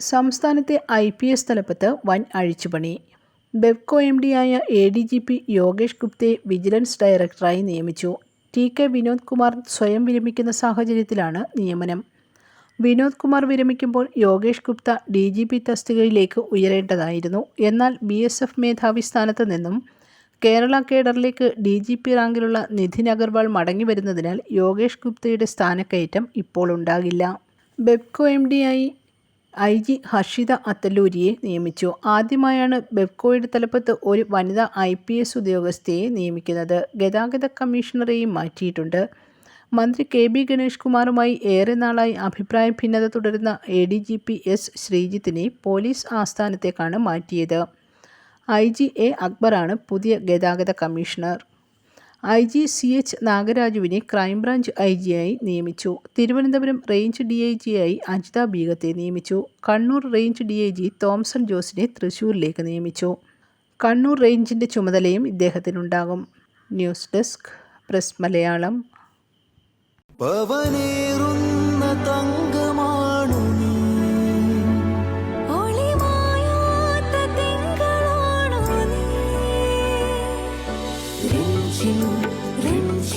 സംസ്ഥാനത്തെ I P S തലപ്പത്ത് വൻ അഴിച്ചുപണി. Bevco M ഡിയായ A D G P Yogesh ഗുപ്തയെ vigilance ഡയറക്ടറായി നിയമിച്ചു. ടി കെ വിനോദ് കുമാർ സ്വയം വിരമിക്കുന്ന സാഹചര്യത്തിലാണ് നിയമനം. Vinod Kumar വിരമിക്കുമ്പോൾ Yogesh Gupta D G P തസ്തികയിലേക്ക് ഉയരേണ്ടതായിരുന്നു. എന്നാൽ ബി എസ് എഫ് മേധാവി സ്ഥാനത്ത് നിന്നും കേരള കേഡറിലേക്ക് ഡി ജി പി റാങ്കിലുള്ള നിധിൻ അഗർവാൾ മടങ്ങി വരുന്നതിനാൽ യോഗേഷ് ഗുപ്തയുടെ സ്ഥാനക്കയറ്റം ഇപ്പോൾ ഉണ്ടാകില്ല. ബെബ്കോ എം ഡിയായി ഐ ജി ഹർഷിത അത്തല്ലൂരിയെ നിയമിച്ചു. ആദ്യമായാണ് ബെബ്കോയുടെ തലപ്പത്ത് ഒരു വനിതാ ഐ പി എസ് ഉദ്യോഗസ്ഥയെ നിയമിക്കുന്നത്. ഗതാഗത കമ്മീഷണറെയും മാറ്റിയിട്ടുണ്ട്. മന്ത്രി കെ ബി ഗണേഷ് കുമാറുമായി ഏറെ നാളായി അഭിപ്രായ ഭിന്നത തുടരുന്ന A D G P S ശ്രീജിത്തിനെ police ആസ്ഥാനത്തേക്കാണ് മാറ്റിയത്. ഐ ജി എ അക്ബറാണ് പുതിയ ഗതാഗത commissioner. I G C H നാഗരാജുവിനെ crime branch I ജിയായി നിയമിച്ചു. തിരുവനന്തപുരം റേഞ്ച് ഡി ഐ ജിയായി അജിത ബീഗത്തെ നിയമിച്ചു. Kannur range D I G Thomson ജോസിനെ തൃശൂരിലേക്ക് നിയമിച്ചു. കണ്ണൂർ റേഞ്ചിന്റെ ചുമതലയും ഇദ്ദേഹത്തിനുണ്ടാകും. News desk press Malayalam.